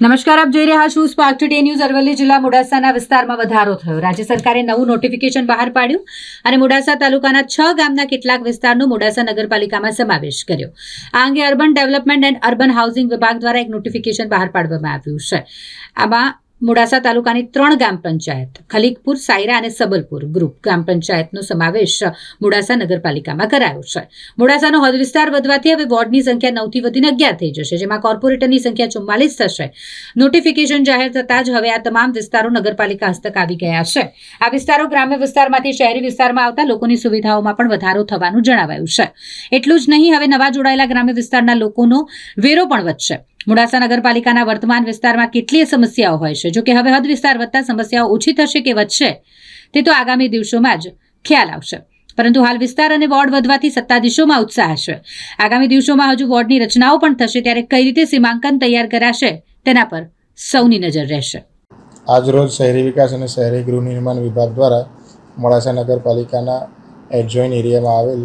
નમસ્કાર, આપ જોઈ રહ્યા છો સ્પાર્ક ટુડે ન્યૂઝ અરવલ્લી જિલ્લા મોડાસાના વિસ્તારમાં વધારો થયો. રાજ્ય સરકારે નવું નોટિફિકેશન બહાર પાડ્યું અને મોડાસા તાલુકાના છ ગામના કેટલાક વિસ્તારનો મોડાસા નગરપાલિકામાં સમાવેશ કર્યો. આ અંગે urban development and urban housing વિભાગ દ્વારા એક નોટિફિકેશન બહાર પાડવામાં આવ્યું છે. આમાં મોડાસા તાલુકાની ત્રણ ગ્રામ પંચાયત ખલીકપુર સાયરા અને સબલપુર ગ્રુપ ગ્રામ પંચાયતનો સમાવેશ મોડાસા નગરપાલિકામાં કરાયો છે. મોડાસાનો હદ વિસ્તાર વધવાથી હવે વોર્ડની સંખ્યા નવથી વધીને અગિયાર થઈ જશે, જેમાં કોર્પોરેટરની સંખ્યા ચુમ્માલીસ થશે. નોટિફિકેશન જાહેર થતાં જ હવે આ તમામ વિસ્તારો નગરપાલિકા હસ્તક આવી ગયા છે. આ વિસ્તારો ગ્રામ્ય વિસ્તારમાંથી શહેરી વિસ્તારમાં આવતા લોકોની સુવિધાઓમાં પણ વધારો થવાનું જણાવાયું છે. એટલું જ નહીં, હવે નવા જોડાયેલા ગ્રામ્ય વિસ્તારના લોકોનો વેરો પણ વધશે. મોડાસા નગરપાલિકાના વર્તમાન વિસ્તારમાં કેટલીય સમસ્યાઓ હોય છે? જોકે હવે હદ વિસ્તાર વધતા સમસ્યાઓ ઓછી થશે કે વધશે, તે તો આગામી દિવસોમાં જ ખ્યાલ આવશે. પરંતુ હાલ વિસ્તાર અને વોર્ડ વધવાથી સત્તાધીશોમાં ઉત્સાહ હશે આગામી દિવસોમાં હજુ વોર્ડની રચનાઓ પણ થશે, ત્યારે કઈ રીતે સીમાંકન તૈયાર કરાશે તેના પર સૌની નજર રહેશે. આજરોજ શહેરી વિકાસ અને શહેરી ગૃહ નિર્માણ વિભાગ દ્વારા મોડાસા નગરપાલિકાના એડજોઇન એરિયામાં આવેલ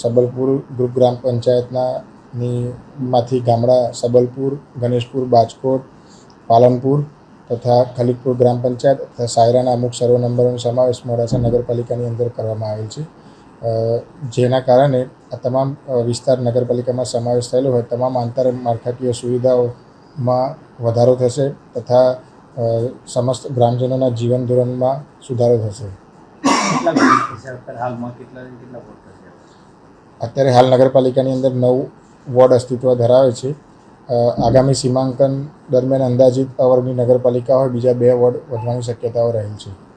સબલપુર ગ્રુપ ગ્રામ પંચાયતના ની માંથી ગામડા સબલપુર ગણેશપુર બાજકોટ પાલનપુર તથા ખલીકપુર ગ્રામ પંચાયત તથા સાયરાના અમુક સર્વ નંબરોનો સમાવેશ મોડાસા નગરપાલિકાની અંદર કરવામાં આવેલ છે. જેના કારણે આ તમામ વિસ્તાર નગરપાલિકામાં સમાવેશ થયેલો હોય તમામ આંતર માળખાકીય સુવિધાઓમાં વધારો થશે તથા સમસ્ત ગ્રામજનોના જીવન ધોરણમાં સુધારો થશે. અત્યારે હાલ નગરપાલિકાની અંદર નવ વોર્ડ અસ્તિત્વ ધરાવે છે. આગામી સીમાંકન દરમિયાન અંદાજિત અવર્ગની નગરપાલિકા હોય, બીજા બે વોર્ડ વધવાની શક્યતાઓ રહેલ છે.